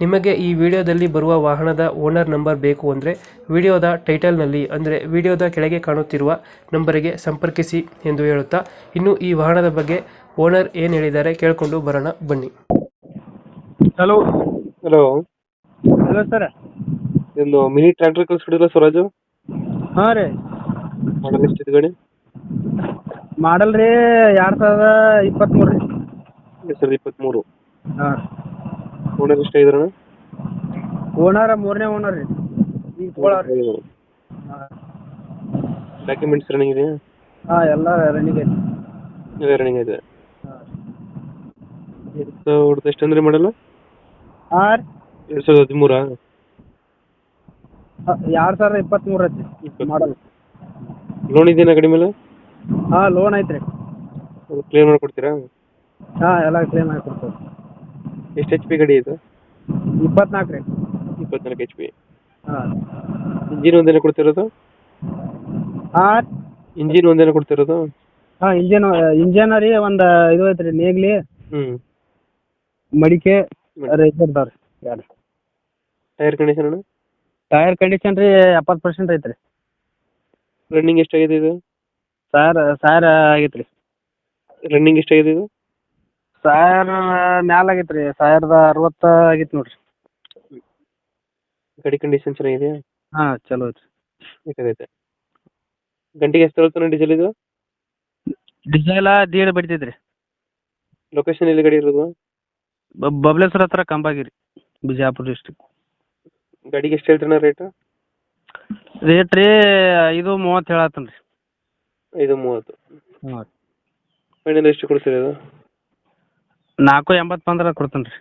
ನಿಮಗೆ ಈ ವಿಡಿಯೋದಲ್ಲಿ ಬರುವ ವಾಹನದ ಓನರ್ ನಂಬರ್ ಬೇಕು ಅಂದರೆ ವಿಡಿಯೋದ ಟೈಟಲ್ನಲ್ಲಿ ಅಂದರೆ ವಿಡಿಯೋದ ಕೆಳಗೆ ಕಾಣುತ್ತಿರುವ ನಂಬರಿಗೆ ಸಂಪರ್ಕಿಸಿ ಎಂದು ಹೇಳುತ್ತಾ ಇನ್ನು ಈ ವಾಹನದ ಬಗ್ಗೆ ಓನರ್ ಏನು ಹೇಳಿದ್ದಾರೆ ಕೇಳಿಕೊಂಡು ಬರೋಣ ಬನ್ನಿ. ಹಲೋ. ಹಲೋ. Hello sir. ಇದೊಂದು ಮಿನಿ ಟ್ರ್ಯಾಕ್ಟರ್ ಕಳಿಸ್ಬಿಡಿಲ್ಲ ಸ್ವರಾಜು? ಹಾಂ ರೀ. ಮಾಡಲ್ ಎಷ್ಟಿದೆ ಗಾಡಿ? ಮಾಡಲ್ ರೀ ಎರಡು ಸಾವಿರದ ಇಪ್ಪತ್ತ್ಮೂರು ರೀ. ಎರಡು ಸಾವಿರದ ಇಪ್ಪತ್ತ್ಮೂರು ಹಾಂ. ಓನರ್ ಇಷ್ಟ ಇದ್ರ ಓನರ್ ಮೂರನೇ ಓನರ್ ರೀ. ಈಗ ತೊಗೊಳಾರ. ಡಾಕ್ಯುಮೆಂಟ್ಸ್ ರನ್ನಿಂಗ್ ಇದೆಯಾ? ಹಾ ಎಲ್ಲ ರನ್ನಿಂಗ್ ಐತಿ ಇದೆ ರನ್ನಿಂಗ್ ಇದೆ. ಹಾಂ. ಎರಡು ಸಾವಿರದ ಎಷ್ಟಂದ್ರೆ ಮಾಡಲ್ಲ? ಆರ್. ಎರಡು ಸಾವಿರದ ಹದಿಮೂರಾ? ಎರಡು ಸಾವಿರದ ಇಪ್ಪತ್ತ್ಮೂರು ಐತಿ ಮಾಡಲ್ಲ ಲೋನ್ ಇದೆಯಾ ಗಾಡಿ ಮೇಲೆ ಹಾಂ ಲೋನ್ ಐತ್ರಿ. ಕ್ಲಿಯರ್ ಮಾಡ್ಕೊಡ್ತೀರಾ? ಹಾ ಎಲ್ಲ ಕ್ಲೀನ್ ಮಾಡಿ ಕೊಡ್ತೇವೆ ಎಷ್ಟು ಎಚ್ ಪಿ ಗಾಡಿ ಇದು? ಇಪ್ಪತ್ನಾಲ್ಕು ರೀ ಇಪ್ಪತ್ನಾಲ್ಕು ಎಚ್ ಪಿ ಹಾಂ. ಇಂಜಿನ್ ಒಂದೇನೆ ಕೊಡ್ತಿರೋದು? ಹಾಂ ಇಂಜಿನ್ ಒಂದೇನೆ ಕೊಡ್ತಿರೋದು? ಹಾಂ ಇಂಜನ್ ಇಂಜನ್ ರೀ ಒಂದು ಇದು ಐತ್ರಿ ನೇಗ್ಲಿ. ಹ್ಞೂ ಮಡಿಕೆ ಅದಾವ ರೀ ಎರಡು. ಟೈರ್ ಕಂಡೀಷನ್ ಅಣ್ಣ? ಟೈರ್ ಕಂಡೀಷನ್ ರೀ ಎಪ್ಪತ್ ಪರ್ಸೆಂಟ್ ಐತ್ರಿ. ರನ್ನಿಂಗ್ ಎಷ್ಟಾಗಿದೆ ಇದು? ಸರ್ ಸರ್ ಆಗೈತ್ರಿ. ರೀ ರನ್ನಿಂಗ್ ಎಷ್ಟಾಗಿದೆ ಇದು? ಸಾವಿರ ಮ್ಯಾಲ ಆಗೈತೆ ರೀ ಸಾವಿರದ ಅರವತ್ತು ಆಗೈತೆ ನೋಡ್ರಿ. ಗಾಡಿ ಕಂಡೀಷನ್ ಚೆನ್ನಾಗಿದೆಯಾ? ಹಾಂ ಚಲೋ ಐತ್ರಿ. ಬೇಕಾಗೈತೆ. ಗಂಟೆಗೆ ಎಷ್ಟು ತಗೊಳ್ತಾನೆ ಡೀಸೆಲ್ ಇದು? ಡೀಸೆಲ್ ದೀಡ್ ಬಿಡ್ತೈತೆ ರೀ ಲೊಕೇಶನ್ ಎಲ್ಲಿ ಗಾಡಿ ಇರೋದು? ಬಬ್ಲೇಶ್ವರ ಹತ್ರ ಕಂಬಾಗಿರಿ ಬಿಜಾಪುರ ಡಿಸ್ಟಿಕ್ ಗಾಡಿಗೆ ಎಷ್ಟು ಹೇಳ್ತಾನೆ ರೇಟ್ ರೇಟ್ ರೀ ಐದು ಮೂವತ್ತು ಹೇಳತ್ತನ ರೀ ಐದು ಮೂವತ್ತು. ಹಾಂ. ಫೈನಲ್ ಎಷ್ಟು ಕೊಡ್ತೀರಿ ಅದು? ನಾಲ್ಕು ಎಂಬತ್ತು ಬಂದ್ರೆ ಕೊಡ್ತೇನೆ ರೀ.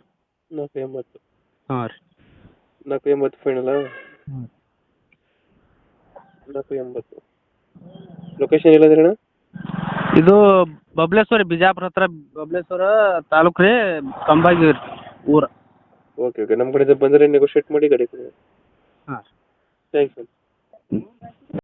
ನಾಲ್ಕು ಎಂಬತ್ತು. ಹಾಂ ರೀ. ನಾಲ್ಕು ಎಂಬತ್ತು ಫೈನಲ್ ಹ್ಮ್. ನಾಲ್ಕು ಎಂಬತ್ತು. ಲೊಕೇಶನ್ ಎಲ್ಲಂದ್ರೆ ಅಣ್ಣ? ಇದು ಬಬ್ಲೇಶ್ವರ ಬಿಜಾಪುರ ಹತ್ರ ಬಬ್ಲೇಶ್ವರ ತಾಲೂಕು ರೀ ಕಂಬಾಗಿರಿ ಊರ. ಓಕೆ ಓಕೆ ನಮ್ಮ ಕಡೆ ಬಂದರೆ ನೆಗೋಷಿಯೇಟ್ ಮಾಡಿ ಗಾಡಿ ಕೊಡಿ ಹಾಂ ಥ್ಯಾಂಕ್ಸ್